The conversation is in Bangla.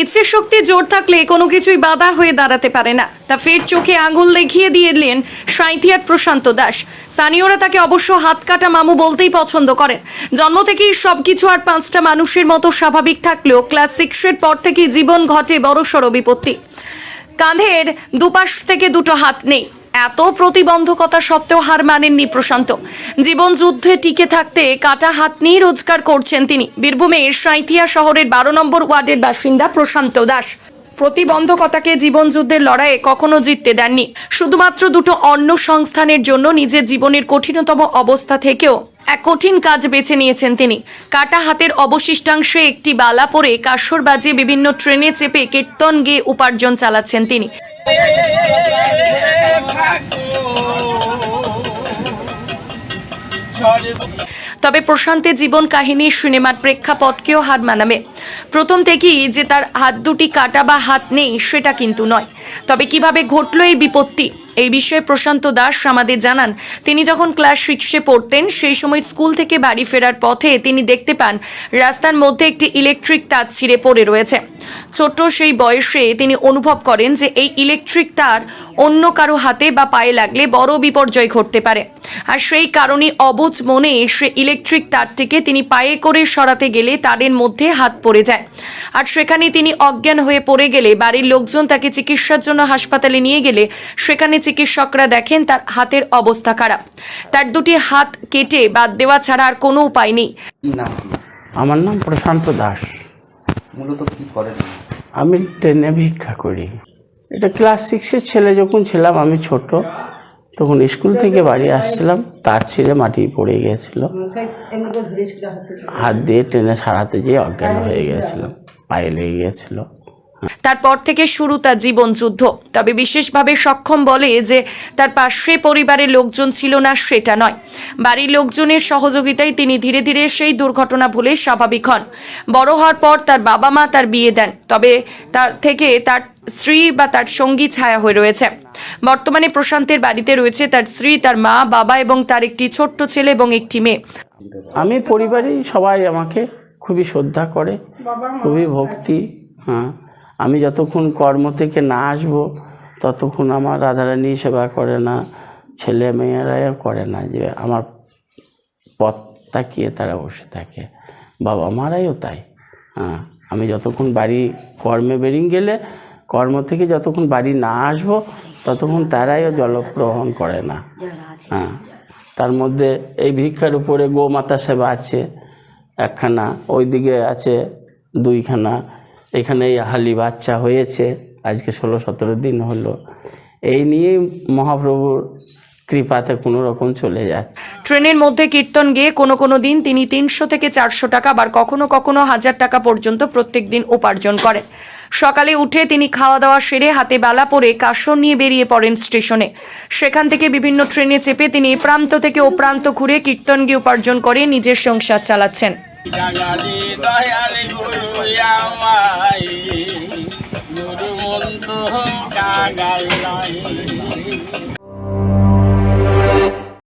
ইচ্ছে শক্তি জোর থাকলে কোনো কিছুই বাধা হয়ে দাঁড়াতে পারে না। তা ফের চোখে আঙুল দেখিয়ে দিয়েলেন সাঁইথিয়ার প্রশান্ত দাস। স্থানীয়রা তাকে অবশ্য হাত কাটা মামু বলতেই পছন্দ করেন। জন্ম থেকেই সব কিছু আর পাঁচটা মানুষের মতো স্বাভাবিক থাকলেও ক্লাস সিক্সের পর থেকেই জীবন ঘটে বড়সড় বিপত্তি। কাঁধের দুপাশ থেকে দুটো হাত নেই। এত প্রতিবন্ধকতা সত্ত্বেও হার মানেননি প্রশান্ত। জীবন যুদ্ধে টিকে থাকতে কাটা হাত নিয়ে রোজগার করছেন তিনি। বীরভূমের সাঁইথিয়া শহরের বারো নম্বর ওয়ার্ডের বাসিন্দা প্রশান্ত দাস। প্রতিবন্ধকতাকে জীবন যুদ্ধের লড়াইয়ে কখনো জিততে দেননি। শুধুমাত্র দুটো অন্য সংস্থানের জন্য নিজের জীবনের কঠিনতম অবস্থা থেকেও এক কঠিন কাজ বেছে নিয়েছেন তিনি। কাটা হাতের অবশিষ্টাংশে একটি বালা পরে কাসর বাজিয়ে বিভিন্ন ট্রেনে চেপে কীর্তন গেয়ে উপার্জন চালাচ্ছেন তিনি। তবে প্রশান্তের জীবন কাহিনী সিনেমার প্রেক্ষাপটকেও হার মানাবে। প্রথম থেকেই যে তার হাত দুটি কাটা বা হাত নেই, সেটা কিন্তু নয়। তবে কীভাবে ঘটল এই বিপত্তি? এই বিষয়ে প্রশান্ত দাস আমাদের জানান, তিনি যখন ক্লাস সিক্সে পড়তেন, সেই সময় স্কুল থেকে বাড়ি ফেরার পথে তিনি দেখতে পান, রাস্তার মধ্যে একটি ইলেকট্রিক তার ছিঁড়ে পড়ে রয়েছে। ছোট্ট সেই বয়সে তিনি অনুভব করেন যে এই ইলেকট্রিক তার অন্য কারও হাতে বা পায়ে লাগলে বড় বিপর্যয় ঘটতে পারে। আর সেই কারণে অবুঝ মনে সে ইলেকট্রিক তারটিকে তিনি পায়ে করে সরাতে গেলে তারের মধ্যে হাত পড়ে যায়। আর সেখানে তিনি অজ্ঞান হয়ে পড়ে গেলে বাড়ির লোকজন তাকে চিকিৎসার জন্য হাসপাতালে নিয়ে গেলে সেখানে চিকিৎসকরা দেখেন তার হাতের অবস্থা খারাপ। তার দুটি হাত কেটে বাদ দেওয়া ছাড়া আর কোনো উপায় নেই। কি আমার নাম প্রশান্ত দাস। মূলত কি করেন? আমি ট্রেনে ভিক্ষা করি। এটা ক্লাস সিক্সের ছেলে যখন ছিলাম আমি ছোট তখন স্কুল থেকে বাড়ি আসছিলাম। তার ছিঁড়ে মাটি পড়ে গিয়েছিল। হাত দিয়ে ট্রেনে সারাতে যেয়ে অজ্ঞান হয়ে গিয়েছিলাম পায়ে লেগে গিয়েছিল। তারপর থেকে শুরু তার জীবন যুদ্ধ। তবে বিশেষভাবে সক্ষম বলে যে তার পাশে পরিবারের লোকজন ছিল না, সেটা নয়। বাড়ির লোকজনের সহযোগিতায় তিনি ধীরে ধীরে সেই দুর্ঘটনা ভুলে স্বাভাবিক হন। বড় হওয়ার পর তার বাবা মা তার বিয়ে দেন। তবে তার থেকে তার স্ত্রী বা তার সঙ্গী ছায়া হয়ে রয়েছে। বর্তমানে প্রশান্তের বাড়িতে রয়েছে তার স্ত্রী, তার মা, বাবা এবং তার একটি ছোট্ট ছেলে এবং একটি মেয়ে। আমি পরিবারেই সবাই আমাকে খুবই শ্রদ্ধা করে, খুবই ভক্তি হ্যাঁ। আমি যতক্ষণ কর্ম থেকে না আসব ততক্ষণ আমার রাধারানী সেবা করে না ছেলে মেয়েরাও করে না যে আমার পথ তাকিয়ে তারা বসে থাকে। বাবা মারাইও তাই। হ্যাঁ আমি যতক্ষণ বাড়ি কর্মে বেরিয়ে গেলে কর্ম থেকে যতক্ষণ বাড়ি না আসব ততক্ষণ তারাইও জলগ্রহণ করে না। হ্যাঁ তার মধ্যে এই ভিক্ষার উপরে গোমাতা সেবা আছে একখানা ওইদিকে আছে দুইখানা এখানে এই হালি বাচ্চা হয়েছে। আজকে ষোলো সতেরো দিন হলো। এই নিয়েই মহাপ্রভুর কৃপাতে কোনো রকম চলে যাচ্ছে। ট্রেনের মধ্যে কীর্তন গিয়ে কোনো কোনো দিন তিনি তিনশো থেকে চারশো টাকা আবার কখনো কখনো হাজার টাকা পর্যন্ত প্রত্যেক দিন উপার্জন করেন। সকালে উঠে তিনি খাওয়া দাওয়া সেরে হাতে বালা পরে কাসর নিয়ে বেরিয়ে পড়েন স্টেশনে। সেখান থেকে বিভিন্ন ট্রেনে চেপে তিনি এ প্রান্ত থেকে ও প্রান্ত ঘুরে কীর্তন গিয়ে উপার্জন করে নিজের সংসার চালাচ্ছেন। জাগালি দয়াল গুরু আমায়। গুরু মন্ত্র কাগাল নাই।